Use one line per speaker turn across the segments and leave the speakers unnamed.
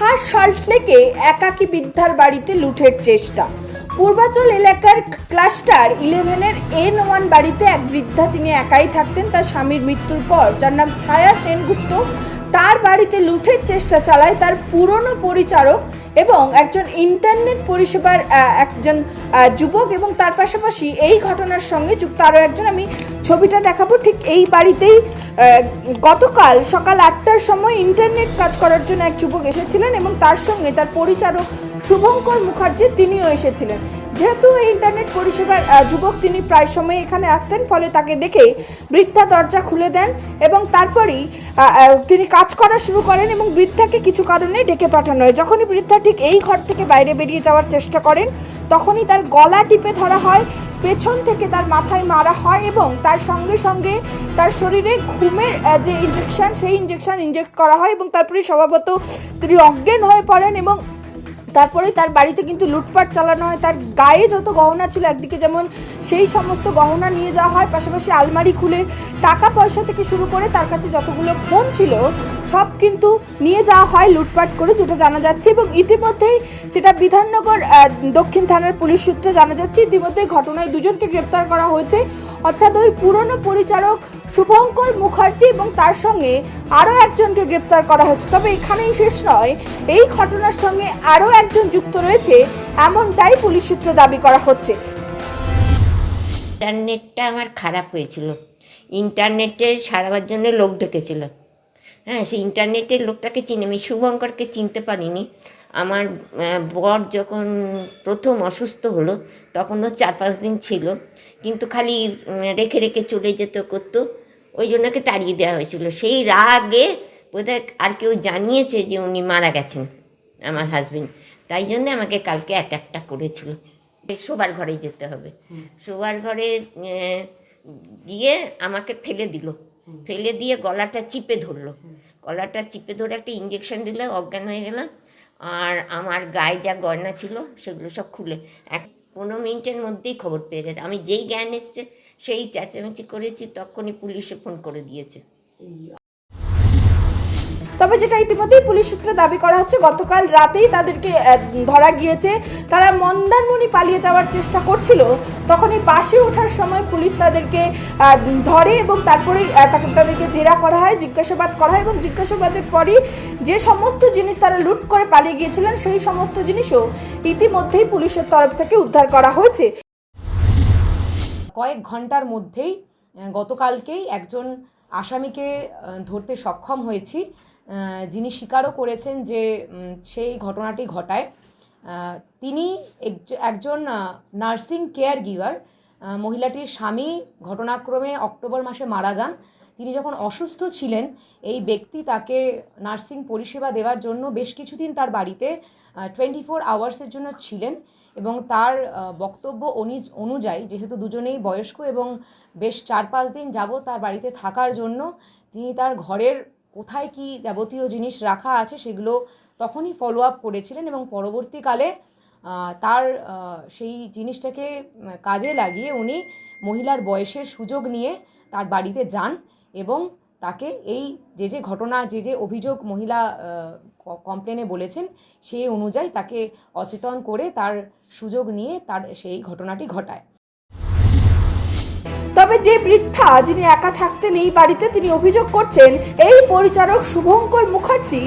দীঘার সল্টলেকে একাকী বৃদ্ধার বাড়িতে লুঠের চেষ্টা। পূর্বাচল এলাকার ক্লাস্টার ইলেভেনের এন ওয়ান বাড়িতে এক বৃদ্ধা তিনি একাই থাকতেন, তার স্বামীর মৃত্যুর পর, যার নাম ছায়া সেনগুপ্ত। তার বাড়িতে লুঠের চেষ্টা চালায় তার পুরনো পরিচারক এবং একজন ইন্টারনেট পরিষেবার একজন যুবক এবং তার পাশাপাশি এই ঘটনার সঙ্গে যুক্ত আরও একজন আমি ছবিটা দেখাবো। ঠিক এই বাড়িতেই গতকাল সকাল আটটার সময় ইন্টারনেট কাজ করার জন্য এক যুবক এসেছিলেন এবং তার সঙ্গে তার পরিচারক শুভঙ্কর মুখার্জি তিনিও এসেছিলেন। যেহেতু এই ইন্টারনেট পরিষেবার যুবক তিনি প্রায় সময় এখানে আসতেন, ফলে তাকে দেখে বৃদ্ধা দরজা খুলে দেন এবং তারপরেই তিনি কাজ করা শুরু করেন এবং বৃদ্ধাকে কিছু কারণে ডেকে পাঠানো হয়। যখনই বৃদ্ধা ঠিক এই ঘর থেকে বাইরে বেরিয়ে যাওয়ার চেষ্টা করেন, তখনই তার গলা টিপে ধরা হয়, পেছন থেকে তার মাথায় মারা হয় এবং তার সঙ্গে সঙ্গে তার শরীরে ঘুমের যে ইঞ্জেকশন সেই ইঞ্জেকশন ইনজেক্ট করা হয় এবং তারপরে স্বভাবত তিনি অজ্ঞান হয়ে পড়েন এবং তারপরে তার বাড়িতে কিন্তু লুটপাট চালানো হয়। তার গায়ে যত গহনা ছিল একদিকে যেমন সেই সমস্ত গহনা নিয়ে যাওয়া হয়। পাশাপাশি আলমারি খুলে টাকা পয়সা থেকে শুরু করে তার কাছে যতগুলো ফোন ছিল, সব কিন্তু নিয়ে যাওয়া হয় লুটপাট করে, যেটা জানা যাচ্ছে। এবং ইতিমধ্যেই যেটা বিধাননগর দক্ষিণ থানার পুলিশ সূত্রে জানা যাচ্ছে, ইতিমধ্যেই ঘটনায় দুজনকে গ্রেপ্তার করা হয়েছে। অর্থাৎ ওই পুরনো পরিচালক শুভঙ্কর মুখার্জি এবং তার সঙ্গে আরও একজনকে গ্রেপ্তার করা হয়েছে। তবে এখানেই শেষ নয়, এই ঘটনার সঙ্গে আরও একজন যুক্ত রয়েছে, এমনটাই পুলিশ সূত্রে দাবি করা হচ্ছে।
ইন্টারনেটটা আমার খারাপ হয়েছিল। ইন্টারনেটে সারাবার জন্য লোক ঢুকেছিল। হ্যাঁ সেই ইন্টারনেটের লোকটাকে চিনি, আমি শুভঙ্করকে চিনতে পারিনি। আমার বর যখন প্রথম অসুস্থ হলো, তখন তখনও চার পাঁচ দিন ছিল। কিন্তু খালি রেখে রেখে চলে যেত, করতো। ওই জন্যকে তাড়িয়ে দেওয়া হয়েছিল। সেই রাগে বোধহয় আর কেউ জানিয়েছে যে উনি মারা গেছেন, আমার হাজবেন্ড তাই জন্য আমাকে কালকে অ্যাটাকটা করেছিল। শোবার ঘরে যেতে হবে। শোবার ঘরে গিয়ে আমাকে ফেলে দিল। ফেলে দিয়ে গলাটা চিপে ধরলো। গলাটা চিপে ধরে একটা ইঞ্জেকশন দিলে অজ্ঞান হয়ে গেলাম। আর আমার গায়ে যা গয়না ছিল সেগুলো সব খুলে। এক পনেরো মিনিটের মধ্যেই খবর পেয়ে গেছে। আমি যেই জ্ঞান এসছে সেই চেঁচামেচি করেছি। তখনই পুলিশে ফোন করে দিয়েছে।
তবে যেটা ইতিমধ্যেই পুলিশ সূত্রে দাবি করা হচ্ছে, গতকাল রাতেই তাদেরকে ধরা গিয়েছে। তারা মন্দারমণি পালিয়ে যাওয়ার চেষ্টা করছিল। তখনই বাসে ওঠার সময় পুলিশ তাদেরকে ধরে এবং তারপরেই তাদেরকে জেরা করা হয়, জিজ্ঞাসাবাদ করা হয় এবং জিজ্ঞাসাবাদের পরই যে সমস্ত জিনিস তারা লুট করে পালিয়ে গিয়েছিলেন, সেই সমস্ত জিনিসও ইতিমধ্যেই পুলিশের তরফ থেকে উদ্ধার করা হয়েছে।
কয়েক ঘণ্টার মধ্যেই গতকালকেই একজন আসামিকে ধরতে সক্ষম হয়েছি। যিনি স্বীকারও করেছেন যে সেই ঘটনাটি ঘটায়। তিনি একজ- একজন নার্সিং কেয়ার গিভার মহিলাটির স্বামী ঘটনাক্রমে অক্টোবর মাসে মারা যান। তিনি যখন অসুস্থ ছিলেন, এই ব্যক্তি তাকে নার্সিং পরিষেবা দেওয়ার জন্য বেশ কিছুদিন তার বাড়িতে টোয়েন্টি ফোর আওয়ার্সের জন্য ছিলেন এবং তার বক্তব্য অনু- অনুযায়ী, যেহেতু দুজনেই বয়স্ক এবং বেশ চার পাঁচ দিন যাব তার বাড়িতে থাকার জন্য তিনি তার ঘরের কোথায় কি যাবতীয় জিনিস রাখা আছে সেগুলো তখনই ফলো আপ করেছিলেন এবং পরবর্তীকালে তার সেই জিনিসটাকে কাজে লাগিয়ে উনি মহিলার বয়সের সুযোগ নিয়ে তার বাড়িতে যান এবং তাকে এই যে যে ঘটনা, যে যে অভিযোগ মহিলা কমপ্লেনে বলেছেন সেই অনুযায়ী তাকে অচেতন করে তার সুযোগ নিয়ে তার সেই ঘটনাটি ঘটায়।
তবে যে বৃদ্ধা যিনি একা থাকতেন এই বাড়িতে তিনি অভিযোগ করছেন, এই পরিচারক শুভঙ্কর মুখার্জি,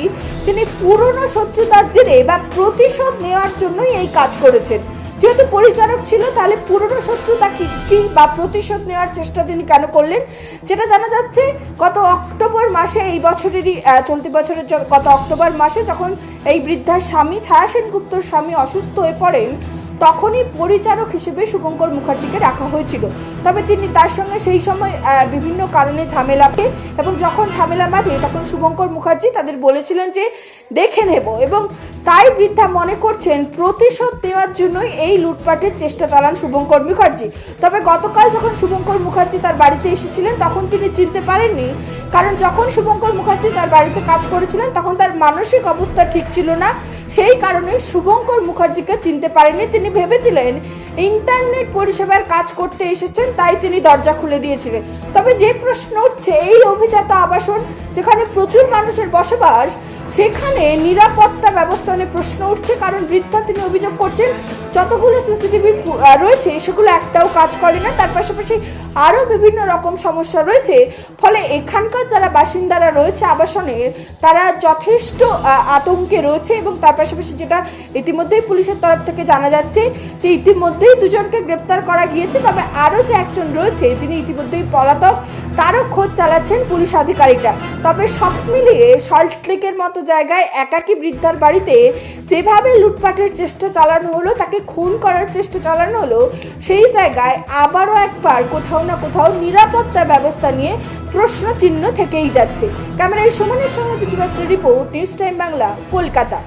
তিনি পুরনো শত্রুতার জেরে বা প্রতিশোধ নেওয়ার জন্যই এই কাজ করেছেন। যেহেতু পরিচারক ছিল, তাহলে পুরনো শত্রুতা কি? কি বা প্রতিশোধ নেওয়ার চেষ্টা তিনি কেন করলেন? যেটা জানা যাচ্ছে, গত অক্টোবর মাসে এই বছরেরই চলতি বছরের গত অক্টোবর মাসে যখন এই বৃদ্ধার স্বামী ছায়া সেনগুপ্তর স্বামী অসুস্থ হয়ে পড়েন তখনই পরিচারক হিসেবে শুভঙ্কর মুখার্জিকে রাখা হয়েছিল। তবে তিনি তার সঙ্গে সেই সময় বিভিন্ন কারণে ঝামেলাকে এবং যখন ঝামেলা বাঁধে তখন শুভঙ্কর মুখার্জি তাদের বলেছিলেন যে, দেখে নেব। এবং তাই বৃদ্ধা মনে করছেন, প্রতিশোধ নেওয়ার জন্যই এই লুটপাটের চেষ্টা চালান শুভঙ্কর মুখার্জি। তবে গতকাল যখন শুভঙ্কর মুখার্জি তার বাড়িতে এসেছিলেন, তখন তিনি চিনতে পারেননি। কারণ যখন শুভঙ্কর মুখার্জি তার বাড়িতে কাজ করেছিলেন, তখন তার মানসিক অবস্থা ঠিক ছিল না। সেই কারণে শুভঙ্কর মুখার্জিকে চিনতে পারেনি তিনি ভেবেছিলেন ইন্টারনেট পরিষেবার কাজ করতে এসেছেন, তাই তিনি দরজা খুলে দিয়েছিলেন। তবে যে প্রশ্ন উঠছে, এই অভিজাত আবাসন যেখানে প্রচুর মানুষের বসবাস সেখানে নিরাপত্তা ব্যবস্থা নিয়ে প্রশ্ন উঠছে, কারণ বৃদ্ধা তিনি অভিযোগ করছেন, যতগুলো সিসিটিভি রয়েছে, সেগুলো একটাও কাজ করে না। তার পাশাপাশি আরও বিভিন্ন রকম সমস্যা রয়েছে। ফলে এখানকার যারা বাসিন্দারা রয়েছে আবাসনের তারা যথেষ্ট আতঙ্কে রয়েছে এবং তার পাশাপাশি যেটা ইতিমধ্যেই পুলিশের তরফ থেকে জানা যাচ্ছে যে ইতিমধ্যেই দুজনকে গ্রেপ্তার করা গিয়েছে। তবে আরও যে একজন রয়েছে, যিনি ইতিমধ্যেই পলাতক তারও খোঁজ চালাচ্ছেন পুলিশ আধিকারিকরা। তবে সব মিলিয়ে সল্টলেকের মতো জায়গায় একাকী বৃদ্ধার বাড়িতে যেভাবে লুটপাটের চেষ্টা চালানো হলো, তাকে খুন করার চেষ্টা চালানো হলো, সেই জায়গায় আবারও একবার কোথাও না কোথাও নিরাপত্তা ব্যবস্থা নিয়ে প্রশ্ন চিহ্ন থেকেই যাচ্ছে। ক্যামেরায় সুমনের সঙ্গে প্রতিবাদ report news time Bangla Kolkata.